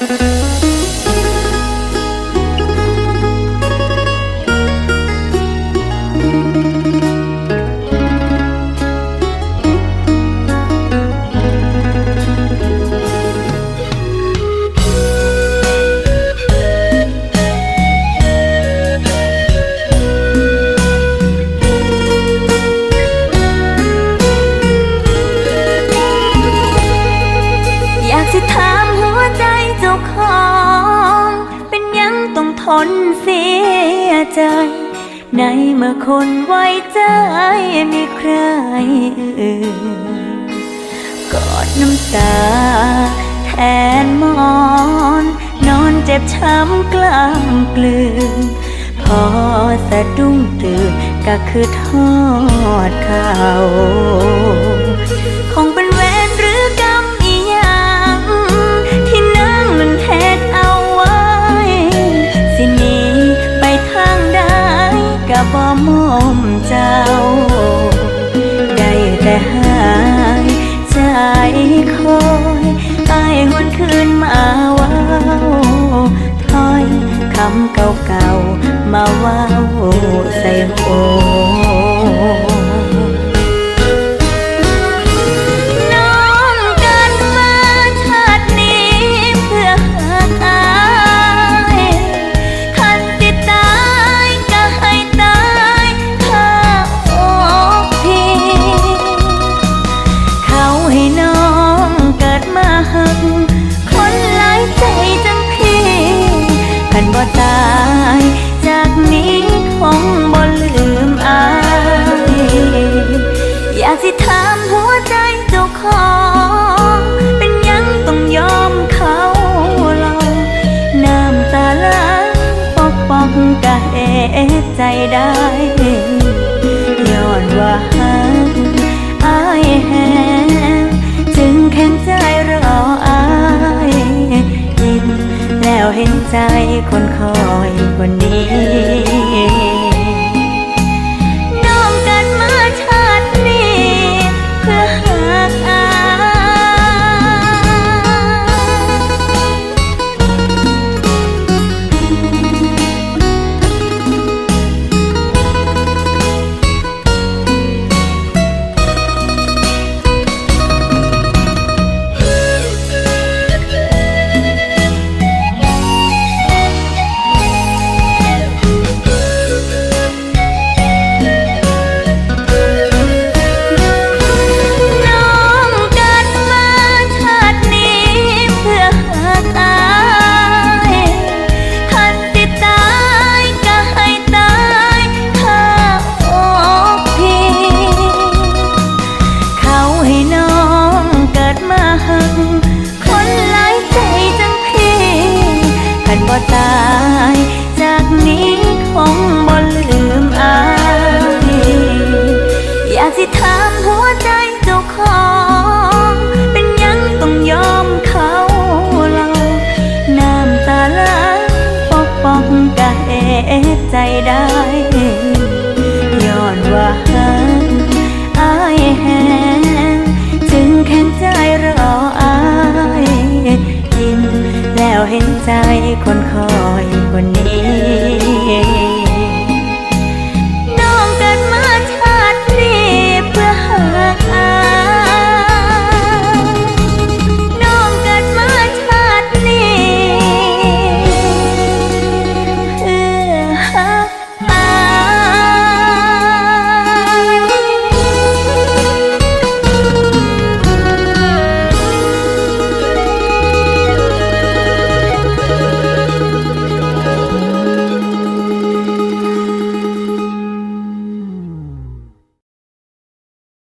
อ นเสียใจ ในเมื่อคนไว้ใจมีใครอื่นกอดน้ำตา แทนมอน นอนเจ็บช้ำกลางกลืนพอสะดุ้งตื่นก็คือทอดเข่าคงเป็น บ่มอมเจ้า ได้แต่หายใจคอยไอ้หวนคืนมาว้าวถอยคำเก่าๆมาว้าวใส่หัว บ่ตาย จากนี้คงบ่ลืมอาย อยากสิถามหัวใจเจ้าของ เป็นยังต้องยอมเขาหลอกน้ำตาไหลปอกปอกกะเอะใจได้ย้อนว่า เห็นใจคนคอยคนนี้น้ ว่าหักอายแหงจึงแข็งใจรออายยินแล้วเห็นใจคน